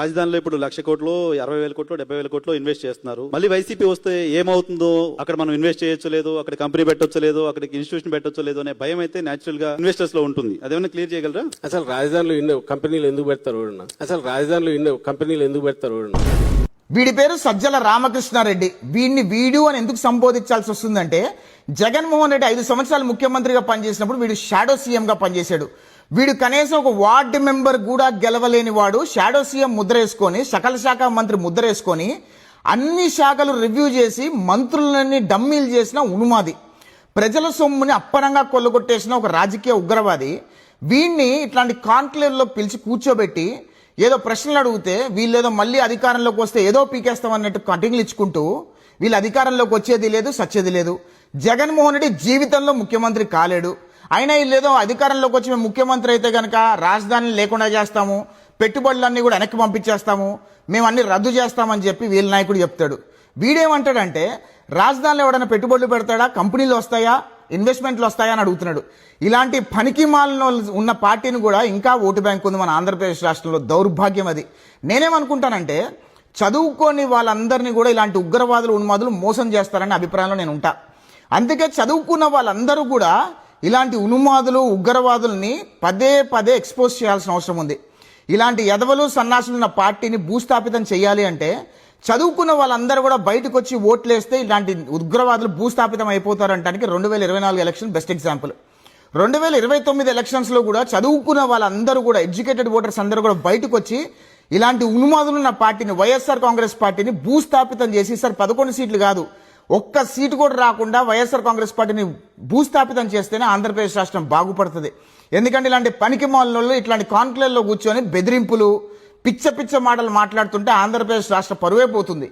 రాజధానిలో ఇప్పుడు లక్ష కోట్లు అరవై వేల కోట్లు డెబ్బై వేల కోట్లు ఇన్వెస్ట్ చేస్తున్నారు. మళ్ళీ వైసీపీ వస్తే ఏమవుతుందో అక్కడ మనం ఇన్వెస్ట్ చేయొచ్చు లేదు అక్కడ కంపెనీ పెట్టొచ్చు లేదు అక్కడికి ఇన్స్టిట్యూషన్ పెట్టొచ్చు లేదు అనే భయం అయితే నేచురల్గా ఇన్వెస్టర్స్లో ఉంటుంది. అదేమన్నా క్లియర్ చేయగలరా? అసలు రాజధానిలో ఇన్ని కంపెనీలు ఎందుకు పెడతారు అసలు రాజధానిలో ఇన్ని కంపెనీలు ఎందుకు పెడతారు వీడి పేరు సజ్జల రామకృష్ణారెడ్డి. వీడిని వీడు అని ఎందుకు సంబోధించాల్సి వస్తుందంటే జగన్మోహన్ రెడ్డి ఐదు సంవత్సరాలు ముఖ్యమంత్రిగా పనిచేసినప్పుడు వీడు షాడో సీఎం గా పనిచేశాడు. వీడు కనీసం ఒక వార్డు మెంబర్ కూడా గెలవలేని వాడు. షాడో సీఎం ముద్ర వేసుకొని సకల శాఖ మంత్రి ముద్ర వేసుకొని అన్ని శాఖలు రివ్యూ చేసి మంత్రులన్నీ డమ్మీలు చేసిన ఉనుమాది. ప్రజల సొమ్ముని అప్పనంగా కొల్లగొట్టేసిన ఒక రాజకీయ ఉగ్రవాది. వీడిని ఇట్లాంటి కాన్క్లేవ్లో పిలిచి కూర్చోబెట్టి ఏదో ప్రశ్నలు అడిగితే వీళ్ళేదో మళ్ళీ అధికారంలోకి వస్తే ఏదో పీకేస్తామన్నట్టు కటింగ్లు ఇచ్చుకుంటూ వీళ్ళు అధికారంలోకి వచ్చేది లేదు సచ్చేది లేదు. జగన్మోహన్ రెడ్డి జీవితంలో ముఖ్యమంత్రి కాలేడు. అయినా లేదో అధికారంలోకి వచ్చి మేము ముఖ్యమంత్రి అయితే కనుక రాజధానిని లేకుండా చేస్తాము పెట్టుబడులన్నీ కూడా వెనక్కి పంపించేస్తాము మేము అన్ని రద్దు చేస్తామని చెప్పి వీళ్ళ నాయకుడు చెప్తాడు. వీడేమంటాడంటే రాజధానిలో ఎవడైనా పెట్టుబడులు పెడతాడా కంపెనీలు వస్తాయా ఇన్వెస్ట్మెంట్లు వస్తాయా అని అడుగుతున్నాడు. ఇలాంటి పనికి ఉన్న పార్టీని కూడా ఇంకా ఓటు బ్యాంక్ ఉంది మన ఆంధ్రప్రదేశ్ రాష్ట్రంలో. దౌర్భాగ్యం అది. నేనేమనుకుంటానంటే చదువుకొని వాళ్ళందరినీ కూడా ఇలాంటి ఉగ్రవాదులు ఉన్మాదులు మోసం చేస్తారనే అభిప్రాయంలో నేను ఉంటా. అందుకే చదువుకున్న వాళ్ళందరూ కూడా ఇలాంటి ఉన్మాదులు ఉగ్రవాదుల్ని పదే పదే ఎక్స్పోజ్ చేయాల్సిన అవసరం ఉంది. ఇలాంటి ఎదవలు సన్నాసులు ఉన్న పార్టీని భూస్థాపితం చేయాలి అంటే చదువుకున్న వాళ్ళందరూ కూడా బయటకు వచ్చి ఓట్లేస్తే ఇలాంటి ఉగ్రవాదులు భూస్థాపితం అయిపోతారంటానికి రెండు వేల ఇరవై నాలుగు ఎలక్షన్ బెస్ట్ ఎగ్జాంపుల్. రెండు వేల ఇరవై తొమ్మిది ఎలక్షన్స్లో కూడా చదువుకున్న వాళ్ళందరూ కూడా ఎడ్యుకేటెడ్ ఓటర్స్ అందరూ కూడా బయటకు వచ్చి ఇలాంటి ఉన్మాదులున్న పార్టీని వైఎస్ఆర్ కాంగ్రెస్ పార్టీని భూస్థాపితం చేసి సార్ పదకొండు సీట్లు కాదు ఒక్క సీటు కూడా రాకుండా వైఎస్ఆర్ కాంగ్రెస్ పార్టీని భూస్థాపితం చేస్తేనే ఆంధ్రప్రదేశ్ రాష్ట్రం బాగుపడుతుంది. ఎందుకంటే ఇలాంటి పనికి మాలలో ఇట్లాంటి కాన్క్లేవ్లో కూర్చొని బెదిరింపులు పిచ్చ పిచ్చ మాటలు మాట్లాడుతుంటే ఆంధ్రప్రదేశ్ రాష్ట్ర పరువైపోతుంది.